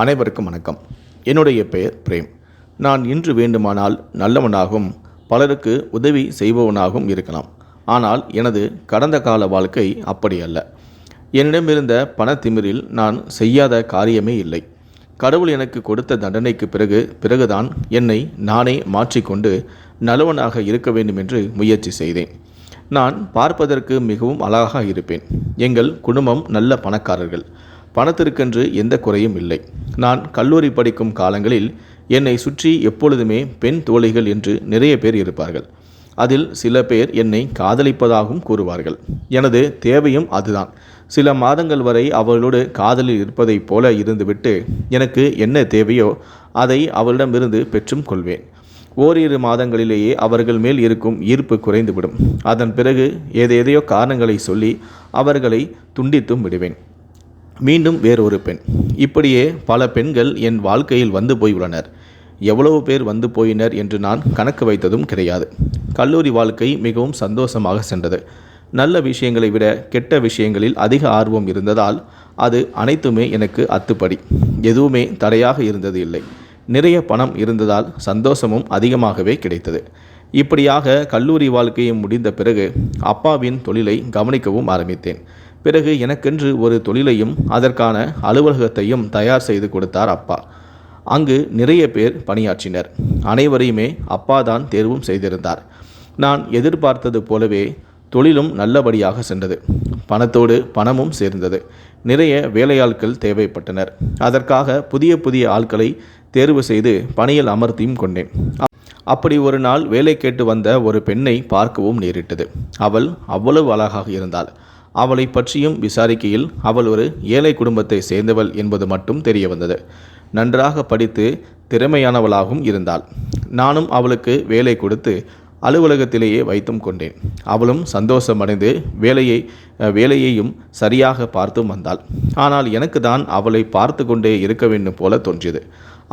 அனைவருக்கும் வணக்கம். என்னுடைய பெயர் பிரேம். நான் இன்று வேண்டுமானால் நல்லவனாகவும் பலருக்கு உதவி செய்பவனாகவும் இருக்கலாம். ஆனால் எனது கடந்த கால வாழ்க்கை அப்படி அல்ல. என்னிடமிருந்த பணத்திமிரில் நான் செய்யாத காரியமே இல்லை. கடவுள் எனக்கு கொடுத்த தண்டனைக்கு பிறகு பிறகுதான் என்னை நானே மாற்றிக்கொண்டு நல்லவனாக இருக்க வேண்டும் என்று முயற்சி செய்தேன். நான் பார்ப்பதற்கு மிகவும் அழகாக இருப்பேன். எங்கள் குடும்பம் நல்ல பணக்காரர்கள். பணத்திற்கென்று எந்த குறையும் இல்லை. நான் கல்லூரி படிக்கும் காலங்களில் என்னை சுற்றி எப்பொழுதுமே பெண் தோழிகள் என்று நிறைய பேர் இருப்பார்கள். அதில் சில பேர் என்னை காதலிப்பதாகவும் கூறுவார்கள். எனது தேவையும் அதுதான். சில மாதங்கள் வரை அவர்களோடு காதலில் இருப்பதைப் போல இருந்துவிட்டு எனக்கு என்ன தேவையோ அதை அவளிடமிருந்து பெற்றும் கொள்வேன். ஓரிரு மாதங்களிலேயே அவர்கள் மேல் இருக்கும் ஈர்ப்பு குறைந்துவிடும். அதன் பிறகு ஏதேதையோ காரணங்களை சொல்லி அவர்களை துண்டித்தும் விடுவேன். மீண்டும் வேறொரு பெண். இப்படியே பல பெண்கள் என் வாழ்க்கையில் வந்து போயுள்ளனர் எவ்வளவு பேர் வந்து போயினர் என்று நான் கணக்கு வைத்ததும் கிடையாது. கல்லூரி வாழ்க்கை மிகவும் சந்தோஷமாக சென்றது. நல்ல விஷயங்களை விட கெட்ட விஷயங்களில் அதிக ஆர்வம் இருந்ததால் அது அனைத்துமே எனக்கு அத்துப்படி. எதுவுமே தடையாக இருந்தது இல்லை. நிறைய பணம் இருந்ததால் சந்தோஷமும் அதிகமாகவே கிடைத்தது. இப்படியாக கல்லூரி வாழ்க்கையை முடிந்த பிறகு அப்பாவின் தொழிலை கவனிக்கவும் ஆரம்பித்தேன். பிறகு எனக்கென்று ஒரு தொழிலையும் அதற்கான அலுவலகத்தையும் தயார் செய்து கொடுத்தார் அப்பா. அங்கு நிறைய பேர் பணியாற்றினர். அனைவரையுமே அப்பா தான் தேர்வும் செய்திருந்தார். நான் எதிர்பார்த்தது போலவே தொழிலும் நல்லபடியாக சென்றது. பணத்தோடு பணமும் சேர்ந்தது. நிறைய வேலையாட்கள் தேவைப்பட்டனர். அதற்காக புதிய புதிய ஆட்களை தேர்வு செய்து பணியில் அமர்த்தியும் கொண்டேன். அப்படி ஒரு நாள் வேலை கேட்டு வந்த ஒரு பெண்ணை பார்க்கவும் நேரிட்டது. அவள் அவ்வளவு அழகாக இருந்தாள். அவளை பற்றியும் விசாரிக்கையில் அவள் ஒரு ஏழை குடும்பத்தை சேர்ந்தவள் என்பது மட்டும் தெரிய வந்தது நன்றாக படித்து திறமையானவளாகவும் இருந்தாள். நானும் அவளுக்கு வேலை கொடுத்து அலுவலகத்திலேயே வைத்தும் கொண்டேன். அவளும் சந்தோஷமடைந்து வேலையை வேலையையும் சரியாக பார்த்தும் வந்தாள். ஆனால் எனக்கு தான் அவளை பார்த்து கொண்டே இருக்க வேண்டும் போல தோன்றியது.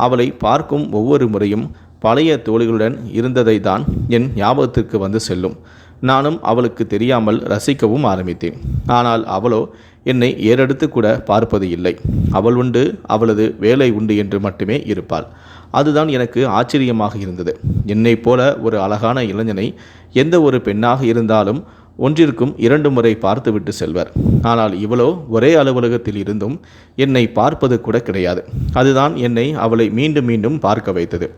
அவளை பார்க்கும் ஒவ்வொரு முறையும் பழைய தோழிகளுடன் இருந்ததை தான் என் ஞாபகத்திற்கு வந்து செல்லும். நானும் அவளுக்கு தெரியாமல் ரசிக்கவும் ஆரம்பித்தேன். ஆனால் அவளோ என்னை ஏறெடுத்து கூட பார்ப்பது இல்லை. அவள் உண்டு அவளது வேலை உண்டு என்று மட்டுமே இருப்பாள். அதுதான் எனக்கு ஆச்சரியமாக இருந்தது. என்னைப் போல ஒரு அழகான இளைஞனை எந்த ஒரு பெண்ணாக இருந்தாலும் ஒன்றிற்கும் இரண்டு முறை பார்த்துவிட்டு செல்வர். ஆனால் இவளோ ஒரே அலுவலகத்தில் இருந்தும் என்னை பார்ப்பது கூட கிடையாது. அதுதான் என்னை அவளை மீண்டும் மீண்டும் பார்க்க வைத்தது.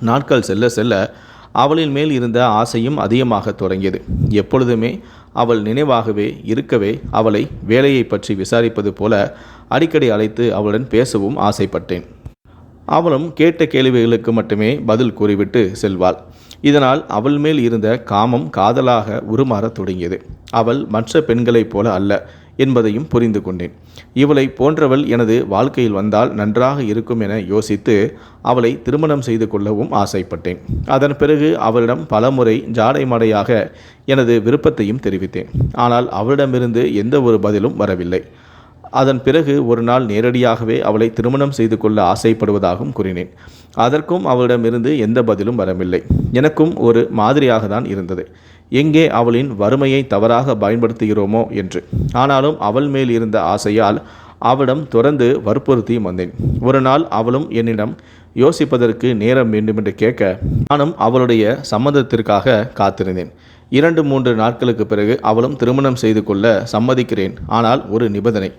நாட்கள் செல்ல செல்ல அவளின் மேல் இருந்த ஆசையும் அதிகமாக தொடங்கியது. எப்பொழுதுமே அவள் நினைவாகவே இருக்கவே அவளை வேலையை பற்றி விசாரிப்பது போல அடிக்கடி அழைத்து அவளுடன் பேசவும் ஆசைப்பட்டேன். அவளும் கேட்ட கேள்விகளுக்கு மட்டுமே பதில் கூறிவிட்டு செல்வாள். இதனால் அவள் மேல் இருந்த காமம் காதலாக உருமாறத் தொடங்கியது. அவள் மற்ற பெண்களைப் போல அல்ல. என்பதையும் புரிந்து கொண்டேன். இவளை போன்றவள் எனது வாழ்க்கையில் வந்தால் நன்றாக இருக்கும் என யோசித்து அவளை திருமணம் செய்து கொள்ளவும் ஆசைப்பட்டேன். அதன் பிறகு அவளிடம் பலமுறை ஜாடை மாடையாக எனது விருப்பத்தையும் தெரிவித்தேன். ஆனால் அவளிடமிருந்து எந்த ஒரு பதிலும் வரவில்லை. அதன் பிறகு ஒரு நாள் நேரடியாகவே அவளை திருமணம் செய்து கொள்ள ஆசைப்படுவதாகவும் கூறினேன். அதற்கும் அவளிடமிருந்து எந்த பதிலும் வரவில்லை. எனக்கும் ஒரு மாதிரியாக தான் இருந்தது. எங்கே அவளின் வறுமையை தவறாக பயன்படுத்துகிறோமோ என்று. ஆனாலும் அவள் மேல் இருந்த ஆசையால் அவளிடம் தொடர்ந்து வற்புறுத்தியும் வந்தேன். ஒரு நாள் அவளும் என்னிடம் யோசிப்பதற்கு நேரம் வேண்டுமென்று கேட்க நானும் அவளுடைய சம்மதத்திற்காக காத்திருந்தேன். இரண்டு மூன்று நாட்களுக்கு பிறகு அவளும் திருமணம் செய்து கொள்ள சம்மதிக்கிறேன். ஆனால் ஒரு நிபந்தனை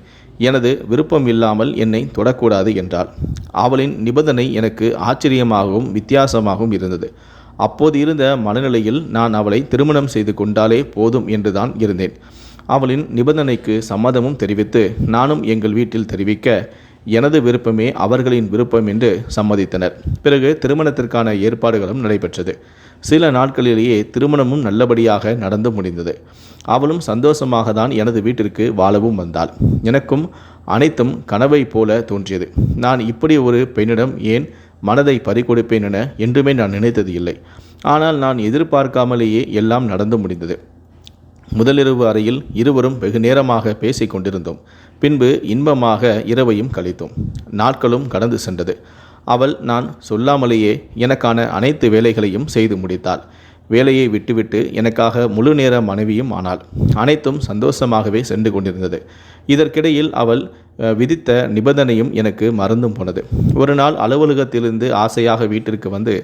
எனது விருப்பம் இல்லாமல் என்னை தொடக்கூடாது என்றாள். அவளின் நிபந்தனை எனக்கு ஆச்சரியமாகவும் வித்தியாசமாகவும் இருந்தது. அப்போது இருந்த மனநிலையில் நான் அவளை திருமணம் செய்து கொண்டாலே போதும் என்றுதான் இருந்தேன். அவளின் நிபந்தனைக்கு சம்மதமும் தெரிவித்து நானும் எங்கள் வீட்டில் தெரிவிக்க எனது விருப்பமே அவர்களின் விருப்பம் என்று சம்மதித்தனர். பிறகு திருமணத்திற்கான ஏற்பாடுகளும் நடைபெற்றது. சில நாட்களிலேயே திருமணமும் நல்லபடியாக நடந்து முடிந்தது. அவளும் சந்தோஷமாக தான் எனது வீட்டிற்கு வாழவும் வந்தாள். எனக்கும் அனைத்தும் கனவை போல தோன்றியது. நான் இப்படி ஒரு பெண்ணிடம் ஏன் மனதை பறிகொடுப்பேன் என என்றுமே நான் நினைத்தது இல்லை. ஆனால் நான் எதிர்பார்க்காமலேயே எல்லாம் நடந்து முடிந்தது. முதலிரவு அறையில் இருவரும் வெகு நேரமாக பேசிக் கொண்டிருந்தோம். பின்பு இன்பமாக இரவையும் கழித்தோம். நாட்களும் கடந்து சென்றது. அவள் நான் சொல்லாமலேயே எனக்கான அனைத்து வேலைகளையும் செய்து முடித்தாள். வேலையை விட்டுவிட்டு எனக்காக முழு நேர மனைவியும் ஆனாள். அனைத்தும் சந்தோஷமாகவே சென்று கொண்டிருந்தது. இதற்கிடையில் அவள் விதித்த நிபந்தனையும் எனக்கு மறந்தும் போனது. ஒரு நாள் அலுவலகத்திலிருந்து ஆசையாக வீட்டிற்கு வந்து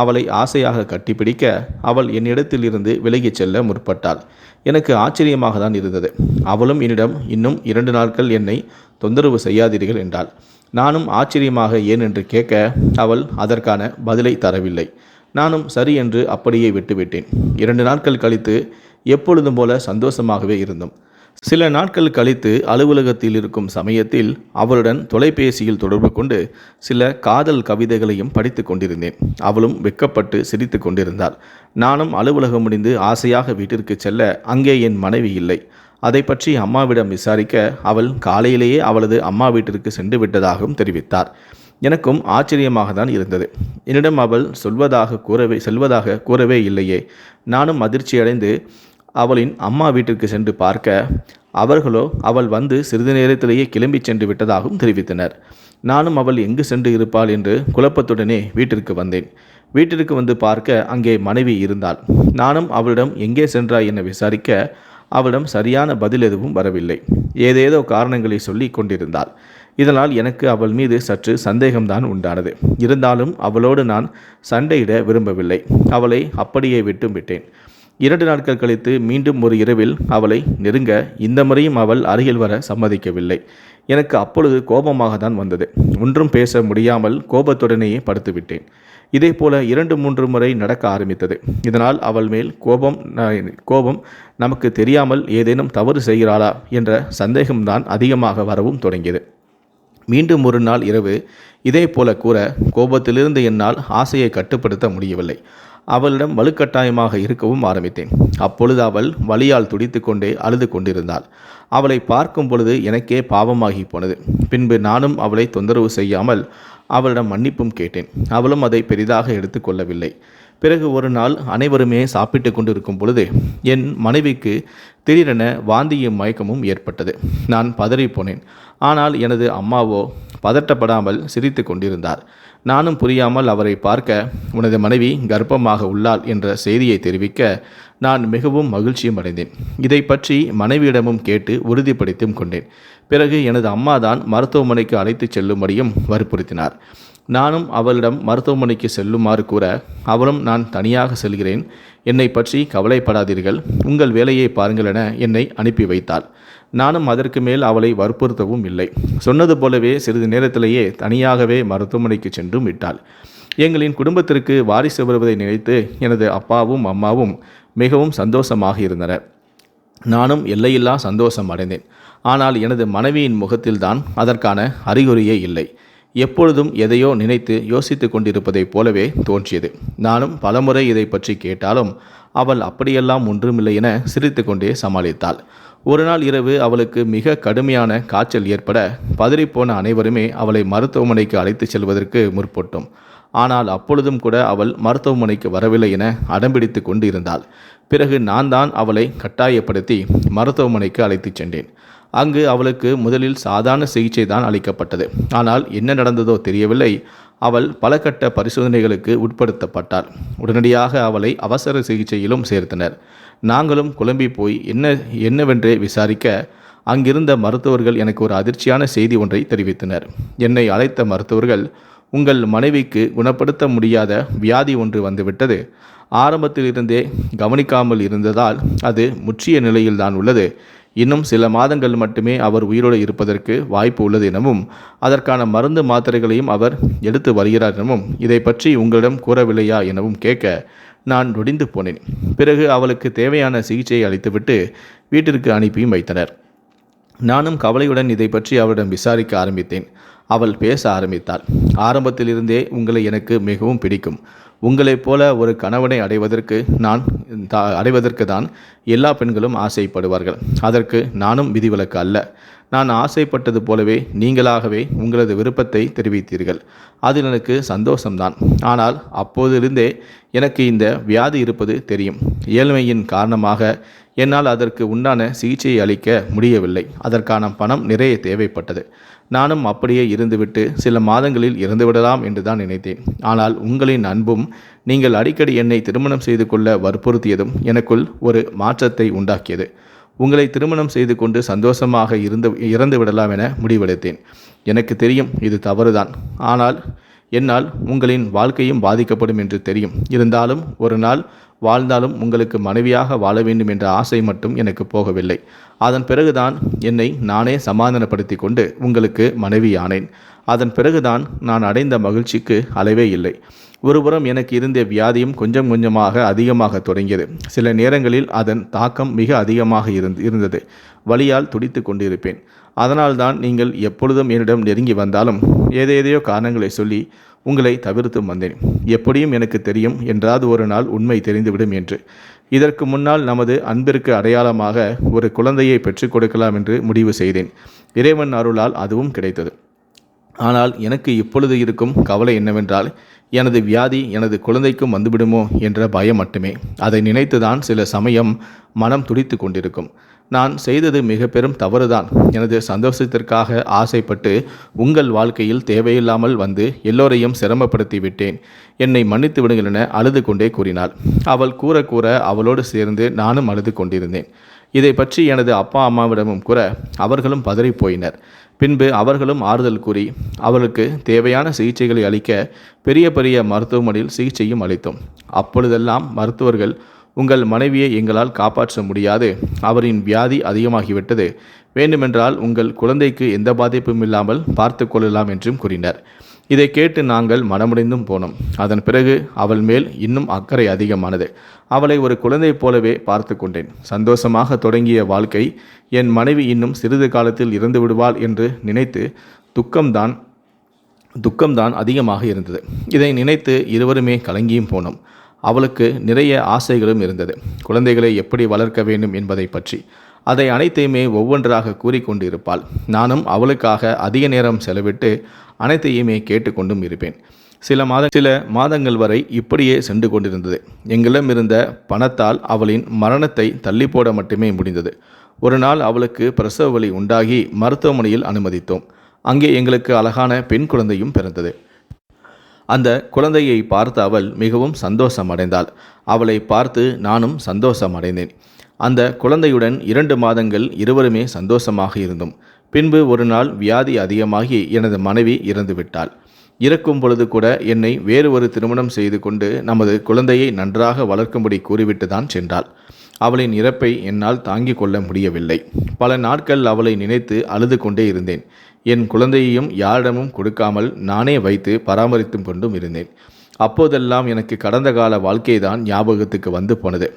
அவளை ஆசையாக கட்டிப்பிடிக்க அவள் என்னிடத்திலிருந்து விலகிச் செல்ல முற்பட்டாள். எனக்கு ஆச்சரியமாக தான் இருந்தது. அவளும் என்னிடம் இன்னும் இரண்டு நாட்கள் என்னை தொந்தரவு செய்யாதீர்கள் என்றாள். நானும் ஆச்சரியமாக ஏன் என்று கேட்க அவள் அதற்கான பதிலை தரவில்லை. நானும் சரி என்று அப்படியே விட்டுவிட்டேன். இரண்டு நாட்கள் கழித்து எப்பொழுதும் போல சந்தோஷமாகவே இருந்தோம். சில நாட்கள் கழித்து அலுவலகத்தில் இருக்கும் சமயத்தில் அவளுடன் தொலைபேசியில் தொடர்பு கொண்டு சில காதல் கவிதைகளையும் படித்து கொண்டிருந்தேன். அவளும் வெக்கப்பட்டு சிரித்து கொண்டிருந்தாள். நானும் அலுவலகம் முடிந்து ஆசையாக வீட்டிற்கு செல்ல அங்கே என் மனைவி இல்லை. அதை பற்றி அம்மாவிடம் விசாரிக்க அவள் காலையிலேயே அவளது அம்மா வீட்டிற்கு சென்று விட்டதாகவும் தெரிவித்தார். எனக்கும் ஆச்சரியமாக தான் இருந்தது. என்னிடம் அவள் சொல்வதாக கூறவே செல்வதாக கூறவே இல்லையே. நானும் அதிர்ச்சியடைந்து அவளின் அம்மா வீட்டிற்கு சென்று பார்க்க அவர்களோ அவள் வந்து சிறிது நேரத்திலேயே கிளம்பி சென்று விட்டதாகவும் தெரிவித்தனர். நானும் அவள் எங்கு சென்று இருப்பாள் என்று குழப்பத்துடனே வீட்டிற்கு வந்தேன். வீட்டிற்கு வந்து பார்க்க அங்கே மனைவி இருந்தாள். நானும் அவளிடம் எங்கே சென்றாய் என விசாரிக்க அவளிடம் சரியான பதில் எதுவும் வரவில்லை. ஏதேதோ காரணங்களை சொல்லி கொண்டிருந்தாள். இதனால் எனக்கு அவள் மீது சற்று சந்தேகம்தான் உண்டானது. இருந்தாலும் அவளோடு நான் சண்டையிட விரும்பவில்லை. அவளை அப்படியே விட்டும் விட்டேன். இரண்டு நாட்கள் கழித்து மீண்டும் ஒரு இரவில் அவளை நெருங்க இந்த முறையும் அவள் அருகில் வர சம்மதிக்கவில்லை. எனக்கு அப்பொழுது கோபமாக தான் வந்தது. ஒன்றும் பேச முடியாமல் கோபத்துடனேயே படுத்துவிட்டேன். இதே போல இரண்டு மூன்று முறை நடக்க ஆரம்பித்தது. இதனால் அவள் மேல் கோபம் கோபம் நமக்கு தெரியாமல் ஏதேனும் தவறு செய்கிறாளா என்ற சந்தேகம்தான் அதிகமாக வரவும் தொடங்கியது. மீண்டும் ஒரு நாள் இரவு இதே போல கூற கோபத்திலிருந்து என்னால் ஆசையை கட்டுப்படுத்த முடியவில்லை. அவளிடம் வலுக்கட்டாயமாக இருக்கவும் ஆரம்பித்தேன். அப்பொழுது அவள் வலியால் துடித்து கொண்டே அழுது கொண்டிருந்தாள். அவளை பார்க்கும் பொழுது எனக்கே பாவமாகி போனது. பின்பு நானும் அவளை தொந்தரவு செய்யாமல் அவளிடம் மன்னிப்பும் கேட்டேன். அவளும் அதை பெரிதாக எடுத்துக்கொள்ளவில்லை பிறகு ஒரு நாள் அனைவருமே சாப்பிட்டு கொண்டிருக்கும் பொழுது என் மனைவிக்கு திடீரென வாந்தியும் மயக்கமும் ஏற்பட்டது. நான் பதறிப் போனேன். ஆனால் எனது அம்மாவோ பதட்டப்படாமல் சிரித்து கொண்டிருந்தார். நானும் புரியாமல் அவரை பார்க்க உனது மனைவி கர்ப்பமாக உள்ளாள் என்ற செய்தியை தெரிவிக்க நான் மிகவும் மகிழ்ச்சியும் அடைந்தேன். இதை பற்றி மனைவியிடமும் கேட்டு உறுதிப்படுத்தியும் கொண்டேன். பிறகு எனது அம்மா தான் மருத்துவமனைக்கு அழைத்துச் செல்லும்படியும் வற்புறுத்தினார். நானும் அவளிடம் மருத்துவமனைக்கு செல்லுமாறு கூற அவளும் நான் தனியாக செல்கிறேன். என்னை பற்றி கவலைப்படாதீர்கள். உங்கள் வேலையை பாருங்கள் என என்னை அனுப்பி வைத்தாள். நானும் அதற்கு மேல் அவளை வற்புறுத்தவும் இல்லை. சொன்னது போலவே சிறிது நேரத்திலேயே தனியாகவே மருத்துவமனைக்கு சென்றும் விட்டாள். எங்களின் குடும்பத்திற்கு வாரிசு வருவதை நினைத்து எனது அப்பாவும் அம்மாவும் மிகவும் சந்தோஷமாக இருந்தனர். நானும் எல்லையில்லா சந்தோஷம் அடைந்தேன். ஆனால் எனது மனைவியின் முகத்தில்தான் அதற்கான அறிகுறியே இல்லை. எப்பொழுதும் எதையோ நினைத்து யோசித்து கொண்டிருப்பதைப் போலவே தோன்றியது. நானும் பலமுறை இதை பற்றி கேட்டாலும் அவள் அப்படியெல்லாம் ஒன்றுமில்லை என சிரித்துக்கொண்டே சமாளித்தாள். ஒரு நாள் இரவு அவளுக்கு மிக கடுமையான காய்ச்சல் ஏற்பட பதறிப்போன அனைவருமே அவளை மருத்துவமனைக்கு அழைத்துச் செல்வதற்கு முற்பட்டோம். ஆனால் அப்பொழுதும் கூட அவள் மருத்துவமனைக்கு வரவில்லை என அடம்பிடித்து கொண்டு இருந்தாள் பிறகு நான் தான் அவளை கட்டாயப்படுத்தி மருத்துவமனைக்கு அழைத்துச் சென்றேன். அங்கு அவளுக்கு முதலில் சாதாரண சிகிச்சை தான் அளிக்கப்பட்டது. ஆனால் என்ன நடந்ததோ தெரியவில்லை. அவள் பல கட்ட பரிசோதனைகளுக்கு உட்படுத்தப்பட்டாள். உடனடியாக அவளை அவசர சிகிச்சையிலும் சேர்த்தனர். நாங்களும் குழம்பி போய் என்ன என்னவென்றே விசாரிக்க அங்கிருந்த மருத்துவர்கள் எனக்கு ஒரு அதிர்ச்சியான செய்தி ஒன்றை தெரிவித்தனர். என்னை அழைத்த மருத்துவர்கள் உங்கள் மனைவிக்கு குணப்படுத்த முடியாத வியாதி ஒன்று வந்துவிட்டது. ஆரம்பத்திலிருந்தே கவனிக்காமல் இருந்ததால் அது முற்றிய நிலையில்தான் உள்ளது. இன்னும் சில மாதங்கள் மட்டுமே அவர் உயிரோடு இருப்பதற்கு வாய்ப்பு உள்ளது எனவும் அதற்கான மருந்து மாத்திரைகளையும் அவர் எடுத்து வருகிறார் எனவும் இதை பற்றி உங்களிடம் கூறவில்லையா எனவும் கேட்க நான் நொடிந்து போனேன். பிறகு அவளுக்கு தேவையான சிகிச்சையை அளித்துவிட்டு வீட்டிற்கு அனுப்பியும் வைத்தனர். நானும் கவலையுடன் இதை பற்றி அவரிடம் விசாரிக்க ஆரம்பித்தேன். அவள் பேச ஆரம்பித்தாள். ஆரம்பத்திலிருந்தே உங்களை எனக்கு மிகவும் பிடிக்கும். உங்களைப் போல ஒரு கணவனை அடைவதற்கு நான் தா- அடைவதற்கு தான் எல்லா பெண்களும் ஆசைப்படுவார்கள். அதற்கு நானும் விதிவிலக்கு அல்ல. நான் ஆசைப்பட்டது போலவே நீங்களாகவே உங்களது விருப்பத்தை தெரிவித்தீர்கள். அதில் எனக்கு சந்தோஷம்தான். ஆனால் அப்போதிருந்தே எனக்கு இந்த வியாதி இருப்பது தெரியும். ஏழ்மையின் காரணமாக என்னால் அதற்கு உண்டான சிகிச்சையை அளிக்க முடியவில்லை. அதற்கான பணம் நிறைய தேவைப்பட்டது. நானும் அப்படியே இருந்துவிட்டு சில மாதங்களில் இறந்துவிடலாம் என்று தான் நினைத்தேன். ஆனால் உங்களின் அன்பும் நீங்கள் அடிக்கடி என்னை திருமணம் செய்து கொள்ள வற்புறுத்தியதும் எனக்குள் ஒரு மாற்றத்தை உண்டாக்கியது. உங்களை திருமணம் செய்து கொண்டு சந்தோஷமாக இருந்து இறந்து விடலாம் என முடிவெடுத்தேன். எனக்கு தெரியும் இது தவறுதான். ஆனால் என்னால் உங்களின் வாழ்க்கையும் பாதிக்கப்படும் என்று தெரியும். இருந்தாலும் ஒரு நாள் வாழ்ந்தாலும் உங்களுக்கு மனைவியாக வாழ வேண்டும் என்ற ஆசை மட்டும் எனக்கு போகவில்லை. அதன் பிறகுதான் என்னை நானே சமாதானப்படுத்தி கொண்டு உங்களுக்கு மனைவியானேன். அதன் பிறகுதான் நான் அடைந்த மகிழ்ச்சிக்கு அளவே இல்லை. ஒருபுறம் எனக்கு இருந்த வியாதியும் கொஞ்சம் கொஞ்சமாக அதிகமாக தொடங்கியது. சில நேரங்களில் அதன் தாக்கம் மிக அதிகமாக இருந் இருந்தது. வலியால் துடித்து கொண்டிருப்பேன். அதனால்தான் நீங்கள் எப்பொழுதும் என்னிடம் நெருங்கி வந்தாலும் ஏதேதையோ காரணங்களை சொல்லி உங்களை தவிர்த்து வந்தேன். எப்படியும் எனக்கு தெரியும் என்றாவது ஒரு நாள் உண்மை தெரிந்துவிடும் என்று. இதற்கு முன்னால் நமது அன்பிற்கு அடையாளமாக ஒரு குழந்தையை பெற்றுக் கொடுக்கலாம் என்று முடிவு செய்தேன். இறைவன் அருளால் அதுவும் கிடைத்தது. ஆனால் எனக்கு இப்பொழுது இருக்கும் கவலை என்னவென்றால் எனது வியாதி எனது குழந்தைக்கும் வந்துவிடுமோ என்ற பயம் மட்டுமே. அதை நினைத்துதான் சில சமயம் மனம் துடித்து கொண்டிருக்கும். நான் செய்தது மிக பெரும் தவறுதான். எனது சந்தோஷத்திற்காக ஆசைப்பட்டு உங்கள் வாழ்க்கையில் தேவையில்லாமல் வந்து எல்லோரையும் சிரமப்படுத்தி விட்டேன். என்னை மன்னித்து விடுங்கள் என அழுது கொண்டே கூறினாள். அவள் கூற கூற அவளோடு சேர்ந்து நானும் அழுது கொண்டிருந்தேன். இதை பற்றி எனது அப்பா அம்மாவிடமும் கூற அவர்களும் பதறிப் போயினர். பின்பு அவர்களும் ஆறுதல் கூறி அவளுக்கு தேவையான சிகிச்சைகளை அளிக்க பெரிய பெரிய மருத்துவமனையில் சிகிச்சையும் அளித்தோம். அப்பொழுதெல்லாம் மருத்துவர்கள் உங்கள் மனைவியை எங்களால் காப்பாற்ற முடியாது. அவரின் வியாதி அதிகமாகிவிட்டது. வேண்டுமென்றால் உங்கள் குழந்தைக்கு எந்த பாதிப்பும் இல்லாமல் பார்த்து கொள்ளலாம் என்றும் கூறினர். இதை கேட்டு நாங்கள் மனமுடைந்தும் போனோம். அதன் பிறகு அவள் மேல் இன்னும் அக்கறை அதிகமானது. அவளை ஒரு குழந்தை போலவே பார்த்து கொண்டேன். சந்தோஷமாக தொடங்கிய வாழ்க்கை என் மனைவி இன்னும் சிறிது காலத்தில் இறந்து விடுவாள் என்று நினைத்து துக்கம்தான் துக்கம்தான் அதிகமாக இருந்தது. இதை நினைத்து இருவருமே கலங்கியும் போனோம். அவளுக்கு நிறைய ஆசைகளும் இருந்தது. குழந்தைகளை எப்படி வளர்க்க வேண்டும் என்பதை பற்றி. அதை அனைத்தையுமே ஒவ்வொன்றாக கூறிக்கொண்டு இருப்பாள் நானும் அவளுக்காக அதிக நேரம் செலவிட்டு அனைத்தையுமே கேட்டுக்கொண்டும் இருப்பேன். சில மாத சில மாதங்கள் வரை இப்படியே சென்று கொண்டிருந்தது. எங்களிடம் இருந்த பணத்தால் அவளின் மரணத்தை தள்ளி போட மட்டுமே முடிந்தது. ஒரு நாள் அவளுக்கு பிரசவ வலி உண்டாகி மருத்துவமனையில் அனுமதித்தோம். அங்கே எங்களுக்கு அழகான பெண் குழந்தையும் பிறந்தது. அந்த குழந்தையை பார்த்த அவள் மிகவும் சந்தோஷம் அடைந்தாள் அவளை பார்த்து நானும் சந்தோஷம் அடைந்தேன் அந்த குழந்தையுடன் இரண்டு மாதங்கள் இருவருமே சந்தோஷமாக இருந்தோம். பின்பு ஒரு நாள் வியாதி அதிகமாகி எனது மனைவி இறந்துவிட்டாள் இறக்கும் பொழுது கூட என்னை வேறு ஒரு திருமணம் செய்து கொண்டு நமது குழந்தையை நன்றாக வளர்க்கும்படி கூறிவிட்டு தான் சென்றாள். அவளின் இறப்பை என்னால் தாங்கிக் கொள்ள முடியவில்லை. பல நாட்கள் அவளை நினைத்து அழுது கொண்டே இருந்தேன். என் குழந்தையையும் யாரிடமும் கொடுக்காமல் நானே வைத்து பராமரித்து கொண்டும் இருந்தேன். அப்போதெல்லாம் எனக்கு கடந்த கால வாழ்க்கை தான் ஞாபகத்துக்கு வந்து போனது.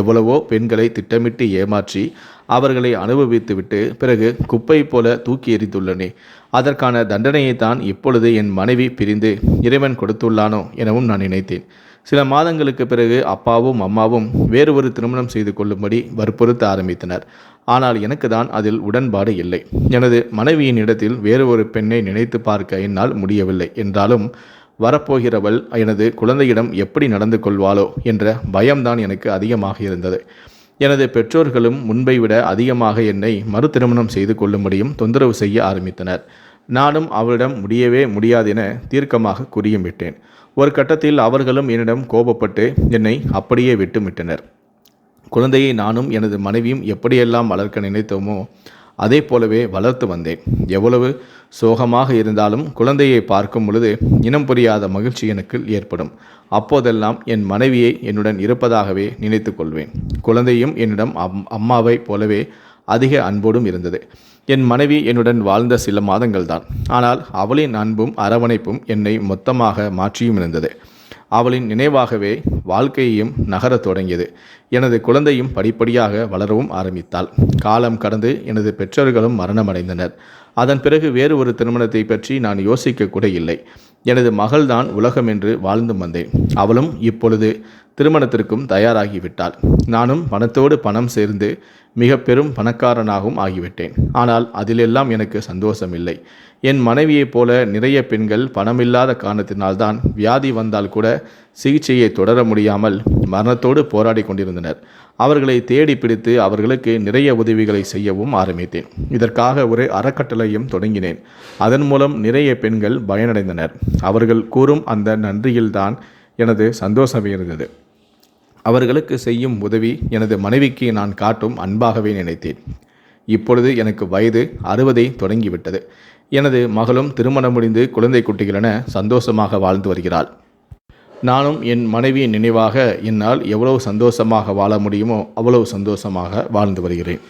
எவ்வளவோ பெண்களை திட்டமிட்டு ஏமாற்றி அவர்களை அனுபவித்துவிட்டு பிறகு குப்பை போல தூக்கி எறிந்துள்ளனே. அதற்கான தண்டனையை தான் இப்பொழுது என் மனைவி பிரிந்து இறைவன் கொடுத்துள்ளானோ எனவும் நான் நினைத்தேன். சில மாதங்களுக்கு பிறகு அப்பாவும் அம்மாவும் வேறு ஒரு திருமணம் செய்து கொள்ளும்படி வற்புறுத்த ஆரம்பித்தனர். ஆனால் எனக்கு தான் அதில் உடன்பாடு இல்லை. எனது மனைவியின் இடத்தில் வேறு ஒரு பெண்ணை நினைத்து பார்க்க என்னால் முடியவில்லை. என்றாலும் வரப்போகிறவள் எனது குழந்தையிடம் எப்படி நடந்து கொள்வாளோ? என்ற பயம்தான் எனக்கு அதிகமாக இருந்தது. எனது பெற்றோர்களும் முன்பை விட அதிகமாக என்னை மறு திருமணம் செய்து கொள்ளும்படியும் தொந்தரவு செய்ய ஆரம்பித்தனர். நானும் அவளிடம் முடியவே முடியாதென தீர்க்கமாக குறியும் விட்டேன். ஒரு கட்டத்தில் அவர்களும் என்னிடம் கோபப்பட்டு என்னை அப்படியே விட்டுவிட்டனர் குழந்தையை நானும் எனது மனைவியும் எப்படியெல்லாம் வளர்க்க நினைத்தோமோ அதே போலவே வளர்த்து வந்தேன். எவ்வளவு சோகமாக இருந்தாலும் குழந்தையை பார்க்கும் பொழுது இனம் புரியாத மகிழ்ச்சி எனக்கு ஏற்படும். அப்போதெல்லாம் என் மனைவியை என்னுடன் இருப்பதாகவே நினைத்து கொள்வேன் குழந்தையும் என்னிடம் அம் அம்மாவைப் போலவே அதிக அன்போடும் இருந்தது. என் மனைவி என்னுடன் வாழ்ந்த சில மாதங்கள்தான். ஆனால் அவளின் அன்பும் அரவணைப்பும் என்னை மொத்தமாக மாற்றியும் இருந்தது. அவளின் நினைவாகவே வாழ்க்கையையும் நகரத் தொடங்கியது. எனது குழந்தையும் படிப்படியாக வளரவும் ஆரம்பித்தாள். காலம் கடந்து எனது பெற்றோர்களும் மரணமடைந்தனர். அதன் பிறகு வேறு ஒரு திருமணத்தை பற்றி நான் யோசிக்க கூட இல்லை. எனது மகள்தான் உலகம் என்று வாழ்ந்து வந்தேன். அவளும் இப்பொழுது திருமணத்திற்கும் தயாராகிவிட்டாள். நானும் பணத்தோடு பணம் சேர்ந்து மிக பெரும் பணக்காரனாகவும் ஆகிவிட்டேன். ஆனால் அதிலெல்லாம் எனக்கு சந்தோஷம் இல்லை என் மனைவியைப் போல நிறைய பெண்கள் பணமில்லாத காரணத்தினால்தான் வியாதி வந்தால் கூட சிகிச்சையை தொடர முடியாமல் மரணத்தோடு போராடி கொண்டிருந்தனர். அவர்களை தேடி பிடித்து அவர்களுக்கு நிறைய உதவிகளை செய்யவும் ஆரம்பித்தேன். இதற்காக ஒரு அறக்கட்டளையும் தொடங்கினேன். அதன் மூலம் நிறைய பெண்கள் பயனடைந்தனர். அவர்கள் கூறும் அந்த நன்றியில்தான் எனது சந்தோஷம் இருந்தது. அவர்களுக்கு செய்யும் உதவி எனது மனைவிக்கு நான் காட்டும் அன்பாகவே நினைத்தேன். இப்பொழுது எனக்கு வயது அறுபதை தொடங்கிவிட்டது. எனது மகளும் திருமணம் முடிந்து குழந்தை குட்டிகளென சந்தோஷமாக வாழ்ந்து வருகிறாள். நானும் என் மனைவியின் நினைவாக என்னால் எவ்வளவு சந்தோஷமாக வாழ முடியுமோ அவ்வளவு சந்தோஷமாக வாழ்ந்து வருகிறேன்.